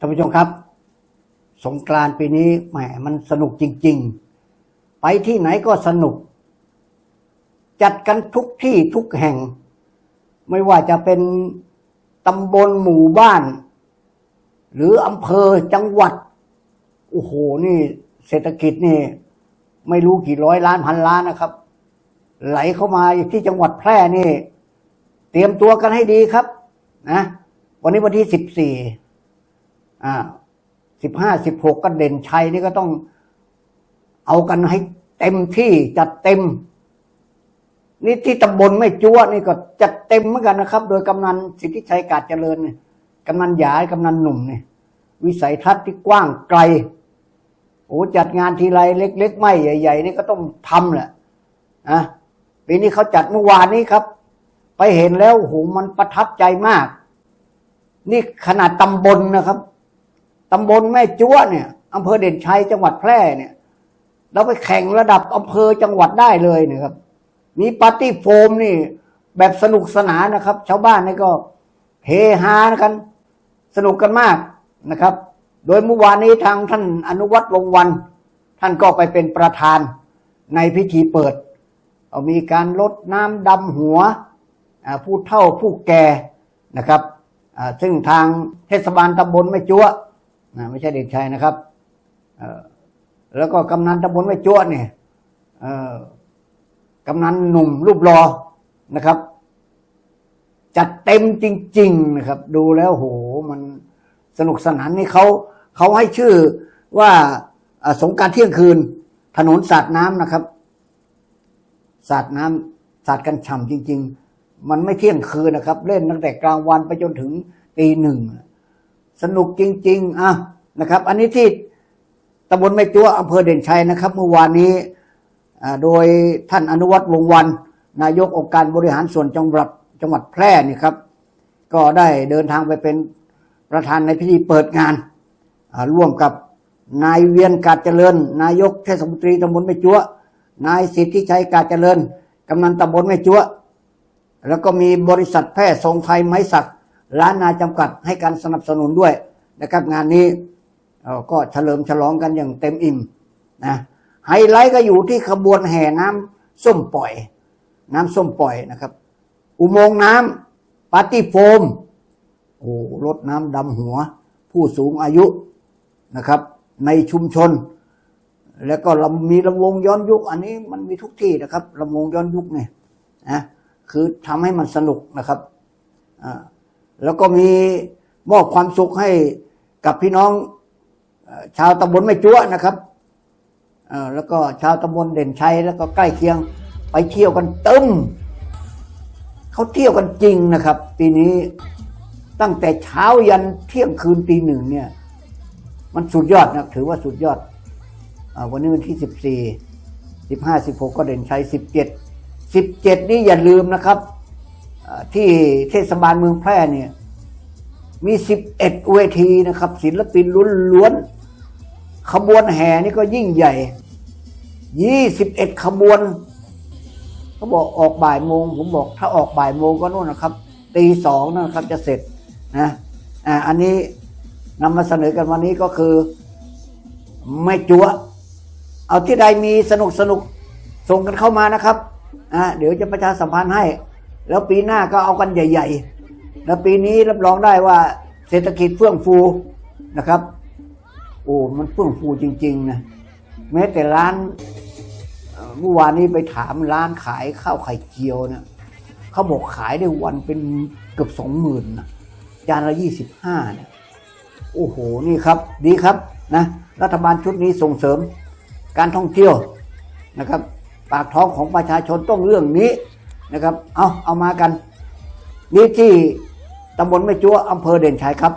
ท่านผู้ชมครับ สงกรานต์ปีนี้แหมมันสนุกจริง ๆ ไปที่ไหนก็สนุก จัดกันทุกที่ทุกแห่ง ไม่ว่าจะเป็นตำบลหมู่บ้าน หรืออำเภอจังหวัด โอ้โห นี่เศรษฐกิจนี่ ไม่รู้กี่ร้อยล้านพันล้านนะครับ ไหลเข้ามาที่จังหวัดแพร่นี่ เตรียมตัวกันให้ดีครับ นะ วันนี้วันที่สิบสี่ อ่าสิบห้าสิบหกก็เด่นชัยนี่ก็ต้อง เอากันให้เต็มที่จัดเต็ม นี่ที่ตำบลไม่จั่วนี่ก็จัดเต็มเหมือนกันนะครับ โดยกำนันสิทธิชัยกาจเจริญเนี่ยกำนันหยายกำนันหนุ่มเนี่ยวิสัยทัศน์ที่กว้างไกลโอ้จัดงานทีไรเล็ก ๆ ไม่ใหญ่ ๆ นี่ก็ต้องทำแหละนะปีนี้เขาจัดเมื่อวานนี้ครับ ไปเห็นแล้วโอ้โหมันประทับใจมาก นี่ขนาดตำบลนะครับ ตำบลแม่จั่วเนี่ยอำเภอเด่นชัยจังหวัดแพร่เนี่ยเราไปแข่งระดับอำเภอจังหวัดได้เลยนะครับ มีปาร์ตี้โฟมนี่ แบบสนุกสนานนะครับ ชาวบ้านนี่ก็เฮฮากัน สนุกกันมากนะครับ โดยเมื่อวานนี้ทางท่านอนุวัตรวงวัน ท่านก็ไปเป็นประธานในพิธีเปิดเอามีการลดน้ำดำหัวผู้เฒ่าผู้แก่นะครับซึ่งทางเทศบาลตำบลไม่จั่ว นะไม่ใช่เด็กชายนะครับแล้วก็กำนันตำบลไม่จั่วเนี่ยกำนันหนุ่มรูปรอนะครับ จัดเต็มจริง ๆ นะครับ ดูแล้วโหมันสนุกสนานนี่เขาเขาให้ชื่อว่าสงการเที่ยงคืน ถนนสาดน้ำนะครับสาดน้ำสาดกันฉ่ำจริง ๆ มันไม่เที่ยงคืนนะครับ เล่นตั้งแต่กลางวันไปจนถึงตีหนึ่ง สนุกจริง ๆอะนะครับ อันนี้ที่ตำบลไม่จัวอำเภอเด่นชัยนะครับ เมื่อวานนี้โดยท่านอนุวัตรวงวัน นายกองค์การบริหารส่วนจังหวัดจังหวัดแพร่นี่ครับ ก็ได้เดินทางไปเป็นประธานในพิธีเปิดงาน ร่วมกับนายเวียนกาจเจริญ นายกเทศมนตรีตำบลไม่จัวนายสิทธิชัยกาจเจริญกำนันตำบลไม่จัวแล้วก็มีบริษัทแพร่ทรงไทยไม้สัก ร้านนาจำกัดให้การสนับสนุนด้วยนะครับงานนี้ก็เฉลิมฉลองกันอย่างเต็มอิ่มนะไฮไลท์ก็อยู่ที่ขบวนแห่น้ำส้มปล่อย น้ำส้มปล่อยนะครับ อุโมงค์น้ำปาร์ตี้โฟมโอ้รถน้ำดำหัว ผู้สูงอายุนะครับ ในชุมชน แล้วก็เรามีลำวงย้อนยุค อันนี้มันมีทุกที่นะครับลำวงย้อนยุคเนี่ยนะคือทำให้มันสนุกนะครับอ่า แล้วก็มีมอบความสุขให้กับพี่น้องชาวตำบลไม่จั่วนะครับอ่อแล้วก็ชาวตำบลเด่นชัยแล้วก็ใกล้เคียงไปเที่ยวกันตึมเขาเที่ยวกันจริงนะครับ ปีนี้ตั้งแต่เช้ายันเที่ยงคืนตีหนึ่งเนี่ย มันสุดยอดนะถือว่าสุดยอดอาวันนี้วันที่สิบสี่สิบห้าสิบหกก็เด่นชัยสิบเจ็ดสิบเจ็ดนี่อย่าลืมนะครับ ที่เทศบาลเมืองแพร่เนี่ย มีสิบเอ็ดเวทีนะครับ ศิลปินล้วนๆขบวนแห่นี่ก็ยิ่งใหญ่ยี่สิบเอ็ดขบวนเขาบอกออกบ่ายโมง ผมบอก ถ้าออกบ่ายโมงก็นู่นนะครับตีสองนะครับจะเสร็จนะอ่าอันนี้นำมาเสนอกันวันนี้ก็คือ ไม่จัวเอาที่ใดมีสนุกสนุกส่งกันเข้ามานะครับอ่าเดี๋ยวจะประชาสัมพันธ์ให้ แล้วปีหน้าก็เอากันใหญ่ ๆ แล้วปีนี้รับรองได้ว่าเศรษฐกิจเฟื่องฟูนะครับ โอ้มันเฟื่องฟูจริง ๆ นะ แม้แต่ร้านเมื่อวานนี้ไปถามร้านขายข้าวไข่เจียวเนี่ยเขาบอกขายได้วันเป็นเกือบสองหมื่นนะจานละยี่สิบห้าเนี่ยโอ้โหนี่ครับ ดีครับนะรัฐบาลชุดนี้ส่งเสริมการท่องเที่ยวนะครับ ปากท้องของประชาชนต้องเรื่องนี้ นะครับ เอาเอามากัน นี่ที่ตำบลแม่จัวอำเภอเด่นชัยครับ